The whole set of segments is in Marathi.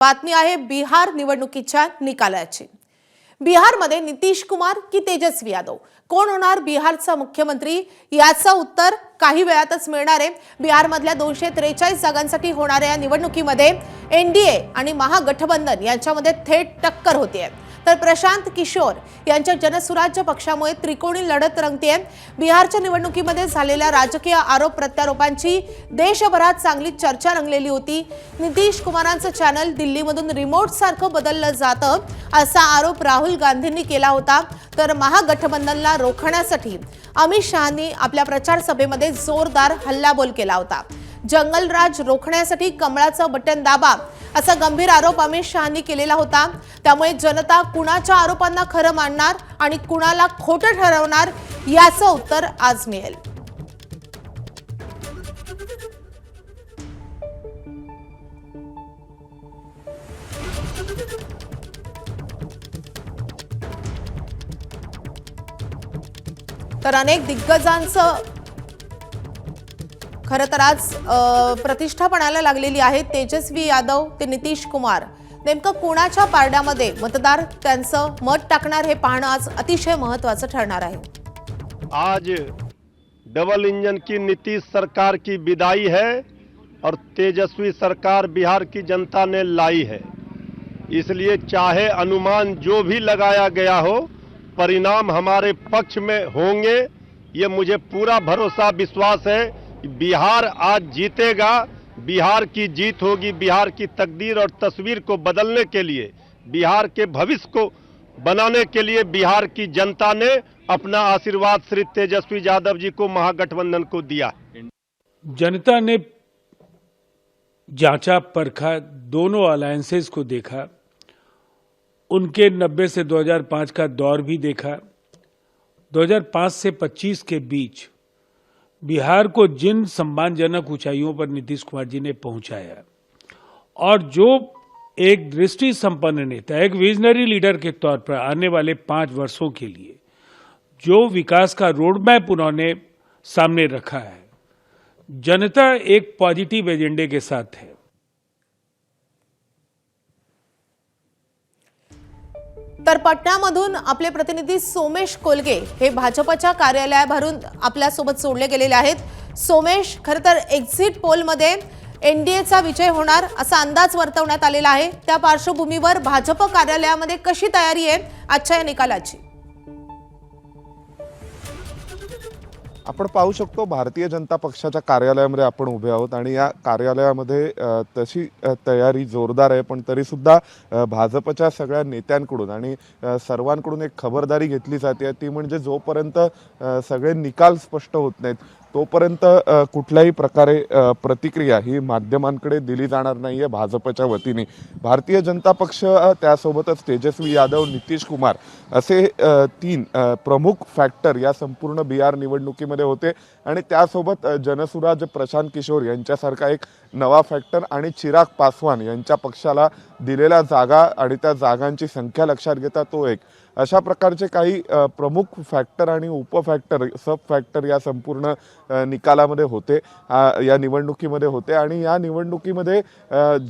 बातमी आहे बिहार निवडणुकीच्या निकालाची. बिहारमध्ये नितीश कुमार की तेजस्वी यादव? कोण होणार बिहारचा मुख्यमंत्री? याचं उत्तर काही वेळातच मिळणार आहे. बिहारमधल्या दोनशे त्रेचाळीस जागांसाठी होणाऱ्या या निवडणुकीमध्ये एनडीए आणि महागठबंधन यांच्यामध्ये थेट टक्कर होतीये. तर प्रशांत किशोर यांच्या जनसुराज्य पक्षामुळे त्रिकोणी लढत रंगते बिहारच्या निवडणुकीमध्ये झालेल्या राजकीय आरोप प्रत्यारोपांची देशभरात चांगली चर्चा रंगलेली होती. नितीश कुमारांचं चॅनल दिल्लीमधून रिमोट सारखं बदललं जातं असा आरोप राहुल गांधींनी केला होता. तर महागठबंधनला रोखण्यासाठी अमित शहानी आपल्या प्रचार सभेमध्ये जोरदार हल्लाबोल केला होता. जंगलराज रोखण्यासाठी कमळाचं बटन दाबा असा गंभीर आरोप अमित शहानी केलेला होता. त्यामुळे जनता कुणाच्या आरोपांना खरं मानणार आणि कुणाला खोटं ठरवणार याचं उत्तर आज मिळेल. तर अनेक दिग्गजांचं खरं तर आज प्रतिष्ठा पणाला लागलेली आहे तेजस्वी यादव ते नितीश कुमार. नेमकं कोणाच्या पारड्यामध्ये मतदार त्यांचं मत टाकणार हे पाहणं आज अतिशय महत्वाचं ठरणार आहे. आज डबल इंजन की नीतीश सरकार की विदाई है और तेजस्वी सरकार बिहार की जनता ने लाई है। इसलिए चाहे अनुमान जो भी लगाया गया हो परिणाम हमारे पक्ष में होंगे ये मुझे पूरा भरोसा विश्वास है बिहार आज जीतेगा। बिहार की जीत होगी। बिहार की तकदीर और तस्वीर को बदलने के लिए, बिहार के भविष्य को बनाने के लिए बिहार की जनता ने अपना आशीर्वाद श्री तेजस्वी यादव जी को महागठबंधन को दिया। जनता ने जांचा, परखा, दोनों अलायंसेस को देखा। उनके 90 से 2005 का दौर भी देखा। 2005 से 25 के बीच बिहार को जिन सम्मानजनक ऊंचाइयों पर नीतीश कुमार जी ने पहुँचाया और जो एक दृष्टि संपन्न नेता एक विजनरी लीडर के तौर पर आने वाले पाँच वर्षों के लिए, जो विकास का रोड मैप उन्होंने सामने रखा है, जनता एक पॉजिटिव एजेंडे के साथ है। तर पटण्यामधून आपले प्रतिनिधी सोमेश कोलगे हे भाजपच्या कार्यालयाभरून आपल्यासोबत सोडले गेलेले आहेत. सोमेश खरं तर एक्झिट पोलमध्ये एन डी एचा विजय होणार असा अंदाज वर्तवण्यात आलेला आहे. त्या पार्श्वभूमीवर भाजप कार्यालयामध्ये कशी तयारी आहे? आजच्या या निकालाची. आपण पाहू शकतो भारतीय जनता पक्षाच्या कार्यालयामध्ये आपण उभे आहोत आणि या कार्यालयामध्ये तशी तयारी जोरदार आहे पण तरीसुद्धा भाजपच्या सगळ्या नेत्यांकडून आणि सर्वांकडून एक खबरदारी घेतली जाते. ती म्हणजे जोपर्यंत सगळे निकाल स्पष्ट होत नाहीत तोपर्यंत कुठल्याही प्रकारे प्रतिक्रिया ही माध्यमांकडे दिली जाणार नाही आहे भाजपच्या वतीने. भारतीय जनता पक्ष त्यासोबतच तेजस्वी यादव नितीश कुमार असे तीन प्रमुख फॅक्टर या संपूर्ण बिहार निवडणुकीमध्ये होते. आणि त्यासोबत जनसुराज प्रशांत किशोर यांच्यासारखा एक नवा फॅक्टर आणि चिराग पासवान यांच्या पक्षाला दिलेल्या जागा आणि त्या जागांची संख्या लक्षात घेता तो एक. अशा प्रकारचे काही प्रमुख फॅक्टर आणि उपफॅक्टर सब फॅक्टर या संपूर्ण निकालामध्ये होते. या निवडणुकीमध्ये होते आणि या निवडणुकीमध्ये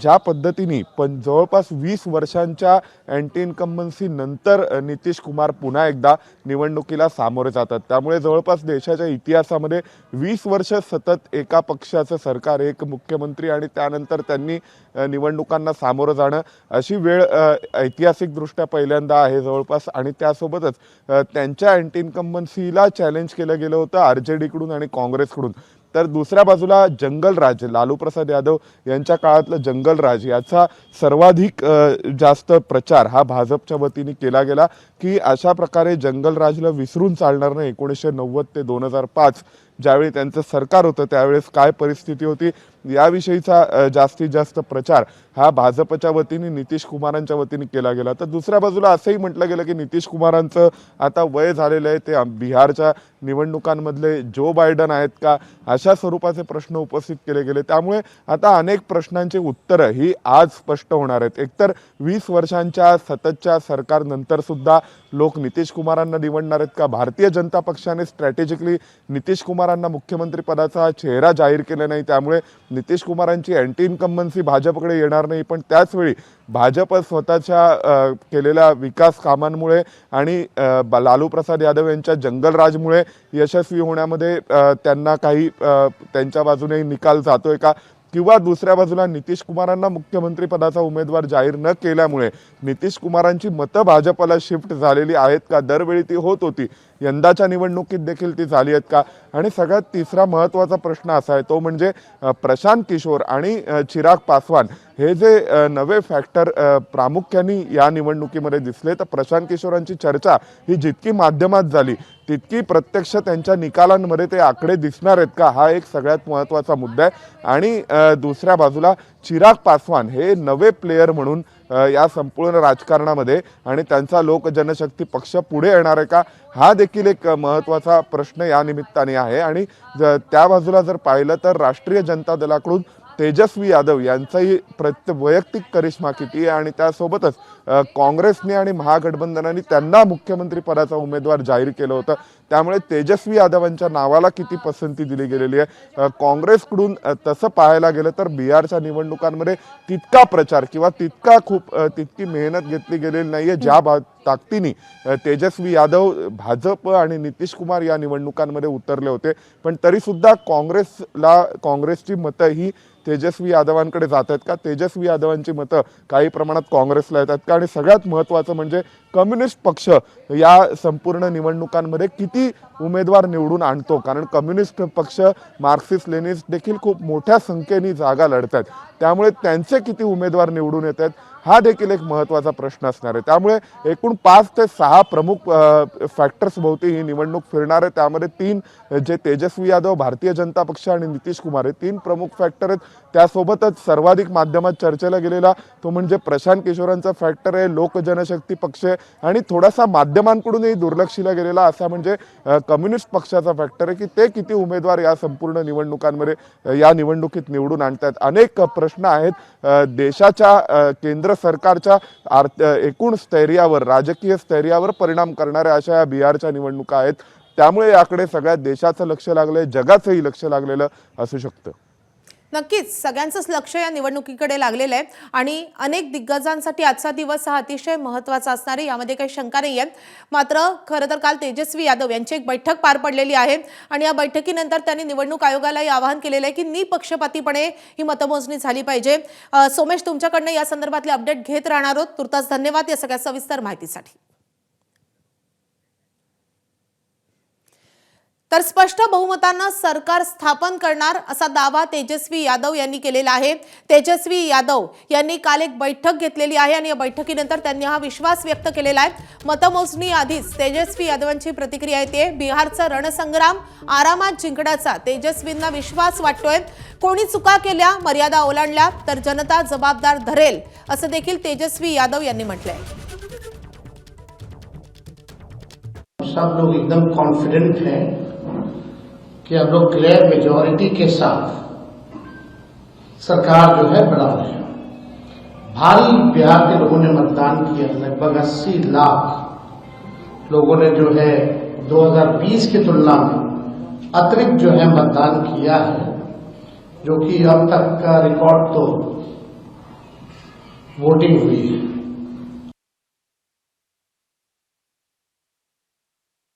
ज्या पद्धतीने पण जवळपास वीस वर्षांच्या अँटी इन्कम्बन्सी नंतर नितीश कुमार पुन्हा एकदा निवडणुकीला सामोरे जातात. त्यामुळे जवळपास देशाच्या इतिहासामध्ये वीस वर्ष सतत एका पक्षाचं सरकार एक मुख्यमंत्री आणि त्यानंतर त्यांनी निवडणुकांना सामोरं जाणं. अशी वेळ ऐतिहासिकदृष्ट्या पहिल्यांदा आहे जवळपास आणि त्यासोबतच त्यांच्या अँटी इन्कम्बन्सीला चॅलेंज केलं गेलं होतं आर जे डीकडून आणि काँग्रेसकडून. तर दुसऱ्या बाजूला जंगलराज लालू प्रसाद यादव यांच्या काळातलं जंगलराज याचा सर्वाधिक जास्त प्रचार हा भाजपच्या वतीने केला गेला की अशा प्रकारे जंगलराजला विसरून चालणार नाही. एकोणीसशे नव्वद ते दोन हजार पाच ज्यावेळी त्यांचं सरकार होतं त्यावेळेस काय परिस्थिती होती? याविषयीचा जास्तीत जास्त प्रचार हा भाजपच्या वतीने नितीश कुमारांच्या वतीने केला गेला. तर दुसऱ्या बाजूला असंही म्हटलं गेलं की नितीश कुमारांचं आता वय झालेलं आहे ते बिहारच्या निवडणुकांमधले जो बायडन आहेत का अशा स्वरूपाचे प्रश्न उपस्थित केले गेले. त्यामुळे आता अनेक प्रश्नांची उत्तरं ही आज स्पष्ट होणार आहेत. एकतर वीस वर्षांच्या सततच्या सरकारनंतर सुद्धा लोक नितीश कुमारांना निवडणार आहेत का? भारतीय जनता पक्षाने स्ट्रॅटेजिकली नितीश कुमारांना मुख्यमंत्री पदाचा चेहरा जाहीर केला नाही. त्यामुळे नितीश कुमारांची अँटी इन्कम्बन्सी भाजपकडे येणार नाही. पण त्याचवेळी भाजप स्वतःच्या केलेल्या विकास कामांमुळे आणि लालू प्रसाद यादव यांच्या जंगलराजमुळे यशस्वी होण्यामध्ये त्यांना काही त्यांच्या बाजूने निकाल जातोय का? किंवा दुसऱ्या बाजूला नितीश कुमारांना मुख्यमंत्रीपदाचा उमेदवार जाहीर न केल्यामुळे नितीश कुमारांची मतं भाजपला शिफ्ट झालेली आहेत का? दरवेळी ती होत होती. यंदाच्या निवडणुकीत देखील ती झाली आहेत का? आणि सगळ्यात तिसरा महत्त्वाचा प्रश्न असा आहे तो म्हणजे प्रशांत किशोर आणि चिराग पासवान हे जे नवे फॅक्टर प्रामुख्याने या निवडणुकीमध्ये दिसले तर प्रशांत किशोरांची चर्चा ही जितकी माध्यमात झाली तितकी प्रत्यक्ष त्यांच्या निकालांमध्ये ते आकडे दिसणार आहेत का? हा एक सगळ्यात महत्त्वाचा मुद्दा आहे. आणि दुसऱ्या बाजूला चिराग पासवान हे नवे प्लेयर म्हणून या संपूर्ण राजकारणामध्ये आणि त्यांचा लोक जनशक्ती पक्ष पुढे येणार आहे का हा देखील एक महत्त्वाचा प्रश्न या निमित्ताने आहे. आणि ज- त्या बाजूला जर पाहिलं तर राष्ट्रीय जनता दलाकडून तेजस्वी यादव यांचाही प्रत्य वैयक्तिक करिश्मा किती आहे आणि त्यासोबतच काँग्रेसने आणि महागठबंधनाने त्यांना मुख्यमंत्रीपदाचा उमेदवार जाहीर केलं होतं. त्यामुळे तेजस्वी यादवांच्या नावाला किती पसंती दिली गेलेली आहे? काँग्रेसकडून तसं पाहायला गेलं तर बिहारच्या निवडणुकांमध्ये तितका प्रचार किंवा तितका खूप तितकी मेहनत घेतली गेलेली नाही आहे ज्या भा ताकदीने तेजस्वी यादव भाजप आणि नितीश कुमार या निवडणुकांमध्ये उतरले होते. पण तरीसुद्धा काँग्रेसला काँग्रेसची मतं ही तेजस्वी यादवांकडे जात आहेत का? तेजस्वी यादवांची मतं काही प्रमाणात काँग्रेसला येतात का? आणि सगळ्यात महत्त्वाचं म्हणजे कम्युनिस्ट पक्ष या संपूर्ण निवडणुकांमध्ये किती उमेदवार निवडून आणतो. कारण कम्युनिस्ट पक्ष मार्क्सिस्ट लेनिस्ट देखील खूप मोठ्या संख्येने जागा लढत आहेत त्यामुळे त्यांचे किती उमेदवार निवडून येत आहेत हा देखील एक महत्त्वाचा प्रश्न असणार आहे. त्यामुळे एकूण पाच ते सहा प्रमुख फॅक्टर्स भोवती ही निवडणूक फिरणार आहे. त्यामध्ये तीन जे तेजस्वी यादव भारतीय जनता पक्ष आणि नितीश कुमार हे तीन प्रमुख फॅक्टर आहेत. त्यासोबतच सर्वाधिक माध्यमात चर्चेला गेलेला तो म्हणजे प्रशांत किशोरांचा फॅक्टर आहे. लोक जनशक्ती पक्ष आहे. आणि थोडासा माध्यमांकडूनही दुर्लक्षीला गेलेला असा म्हणजे कम्युनिस्ट पक्षाचा फॅक्टर आहे की ते किती उमेदवार या संपूर्ण निवडणुकांमध्ये या निवडणुकीत निवडून आणतात. अनेक प्रश्न आहेत. देशाच्या केंद्र केंद्र सरकारच्या आर्थ एकूण स्थैर्यावर राजकीय स्थैर्यावर परिणाम करणाऱ्या अशा या बिहारच्या निवडणुका आहेत. त्यामुळे याकडे सगळ्या देशाचं लक्ष लागलंय जगाचंही लक्ष लागलेलं असू शकतं. नक्कीच सगळ्यांचंच लक्ष या निवडणुकीकडे लागलेलं आहे. आणि अनेक दिग्गजांसाठी आजचा दिवस हा अतिशय महत्त्वाचा असणार आहे यामध्ये काही शंका नाही आहे मात्र खरं तर काल तेजस्वी यादव यांची एक बैठक पार पडलेली आहे. आणि या बैठकीनंतर त्यांनी निवडणूक आयोगालाही आवाहन केलेलं आहे की निपक्षपातीपणे ही मतमोजणी झाली पाहिजे. सोमेश तुमच्याकडनं या संदर्भातले अपडेट घेत राहणार आहोत. तुर्तास धन्यवाद या सगळ्या सविस्तर माहितीसाठी. तर स्पष्ट बहुमतानं सरकार स्थापन करणार असा दावा तेजस्वी यादव यांनी केलेला आहे. तेजस्वी यादव यांनी काल एक बैठक घेतलेली आहे आणि या बैठकीनंतर त्यांनी हा विश्वास व्यक्त केलेला आहे. मतमोजणी आधीच तेजस्वी यादवांची प्रतिक्रिया येते बिहारचा रणसंग्राम आरामात जिंकण्याचा तेजस्वींना विश्वास वाटतोय. कोणी चुका केल्या मर्यादा ओलांडल्या तर जनता जबाबदार धरेल असं देखील तेजस्वी यादव यांनी म्हटलंय. सब लोग एकदम कॉन्फिडेंट हैं। कि हम लोग क्लियर मेजोरिटी के साथ सरकार जो है बना रहे हैं। भारी बिहार के लोगों ने मतदान किया, लगभग 80 लाख लोगों ने जो है 2020 की तुलना में अतिरिक्त जो है मतदान किया है, जो कि अब तक का रिकॉर्ड तो वोटिंग हुई है।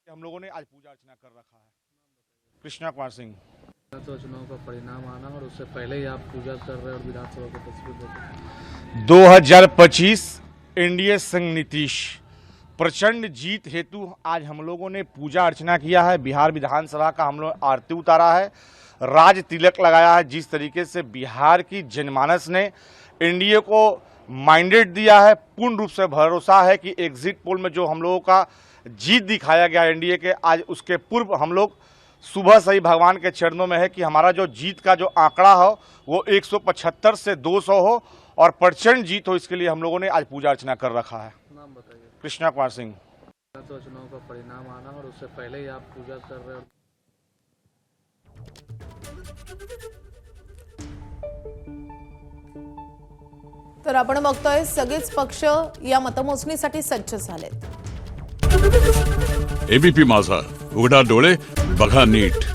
हम लोगों ने आज पूजा अर्चना कर रखा है। कृष्णा कुमार सिंह। विधानसभा चुनाव का परिणाम आना और उससे पहले ही आप पूजा कर रहे हैं और विधानसभा की तस्वीर देख रहे हैं। 2025 एनडीए संघ नीतीश। प्रचंड जीत हेतु आज हम लोगों ने पूजा अर्चना किया है। बिहार विधानसभा का हम लोग आरती उतारा है। राज तिलक लगाया है जिस तरीके से बिहार की जनमानस ने एनडीए को माइंडेड दिया है। पूर्ण रूप से भरोसा है कि एग्जिट पोल में जो हम लोगों का जीत दिखाया गया एनडीए के आज उसके पूर्व हम लोग सुबह से ही भगवान के चरणों में है कि हमारा जो जीत का जो आंकड़ा हो वो 175 से 200 हो और प्रचंड जीत हो इसके लिए हम लोगों ने आज पूजा अर्चना कर रखा है। नाम बताइए। कृष्णा कुमार सिंह। विधानसभा चुनाव का परिणाम आना और उससे पहले ही आप पूजा कर रहे हो। तर आपण बघतोय सगळेच पक्ष या मतमोजणीसाठी सज्ज झालेत. एबीपी माझा. उघडा डोळे बघा नीट.